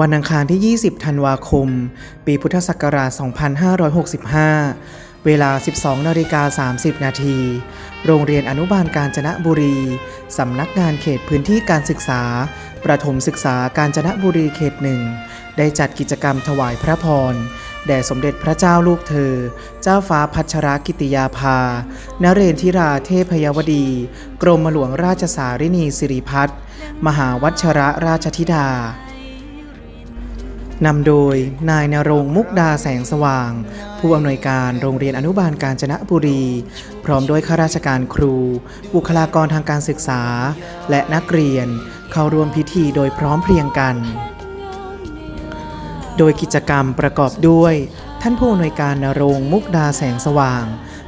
วันอังคารที่ 20 ธันวาคม ปีพุทธศักราช 2565 เวลา 12นาฬิกา30 นาที โรงเรียนอนุบาลกาญจนบุรี สำนักงานเขตพื้นที่การศึกษา ประถมศึกษากาญจนบุรีเขตหนึ่ง ได้จัดกิจกรรมถวายพระพร แด่สมเด็จพระเจ้าลูกเธอ เจ้าฟ้าพัชรกิติยาภา นเรนทิราเทพยวดี กรมหลวงราชสารินีสิริพัฒน์มหาวัชระราชธิดา นำโดยนายนรงมุกดาแสงสว่าง ผู้อำนวยการโรงเรียนอนุบาลกาญจนบุรี พร้อมด้วยข้าราชการครู บุคลากรทางการศึกษา และนักเรียนเข้าร่วมพิธีโดยพร้อมเพรียงกัน โดยกิจกรรมประกอบด้วย ท่านผู้อำนวยการนรงมุกดาแสงสว่าง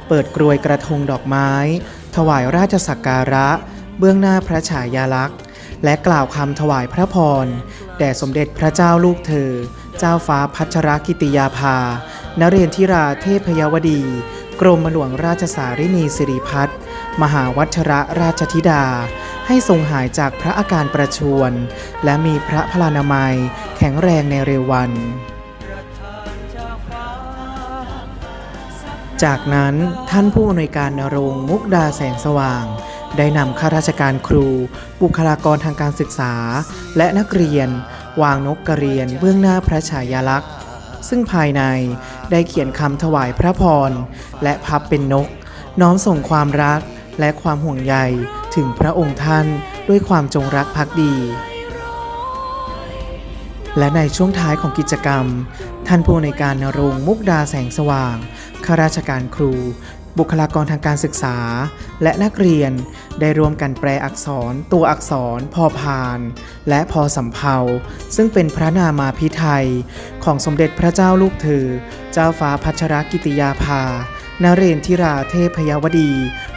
เปิดกรวยกระทงดอกไม้ ถวายราชสักการะ เบื้องหน้าพระฉายาลักษณ์ และกล่าวคำถวายพระพร แด่สมเด็จพระเจ้าลูกเธอ เจ้าฟ้าพัชรกิติยาภา นเรนทิราเทพยวดี กรมหลวงราชสารินีสิริพัฒน์มหาวัชระราชธิดา ให้ทรงหายจากพระอาการประชวรและมีพระพลานามัยแข็งแรงในเร็ววันจากนั้นท่านผู้อำนวยการนรงมุกดาแสงสว่าง ได้นำข้าราชการครู บุคลากรทางการศึกษา และนักเรียน วางนกกระเรียนเบื้องหน้าพระฉายาลักษณ์ ซึ่งภายในได้เขียนคำถวายพระพร และพับเป็นนก น้อมส่งความรักและความห่วงใยถึงพระองค์ท่านด้วยความจงรักภักดี และในช่วงท้ายของกิจกรรม ท่านผู้ในการนรงมุกดาแสงสว่างข้าราชการครู บุคลากรทางการศึกษา และนักเรียนได้ร่วมกันแปลอักษร ตัวอักษร พอพาน และพอสำเภาซึ่งเป็นพระนามาพิไทย ของสมเด็จพระเจ้าลูกเธอ เจ้าฟ้าพัชรกิติยาภานเรนทิราเทพยวดี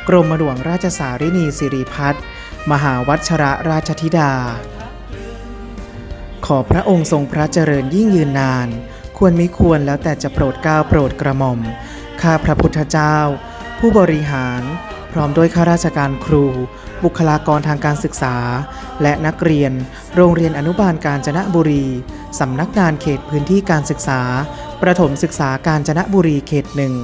กรมหลวงราชสารินีสิริพัฒมหาวัชระราชธิดา ขอพระองค์ทรงพระเจริญยิ่งยืนนาน ควรมิควรแล้วแต่จะโปรดเกล้าโปรดกระหม่อม ข้าพระพุทธเจ้า ผู้บริหาร พร้อมด้วยข้าราชการครู บุคลากรทางการศึกษา และนักเรียน โรงเรียนอนุบาลกาญจนบุรี สำนักงานเขตพื้นที่การศึกษา ประถมศึกษากาญจนบุรีเขตหนึ่ง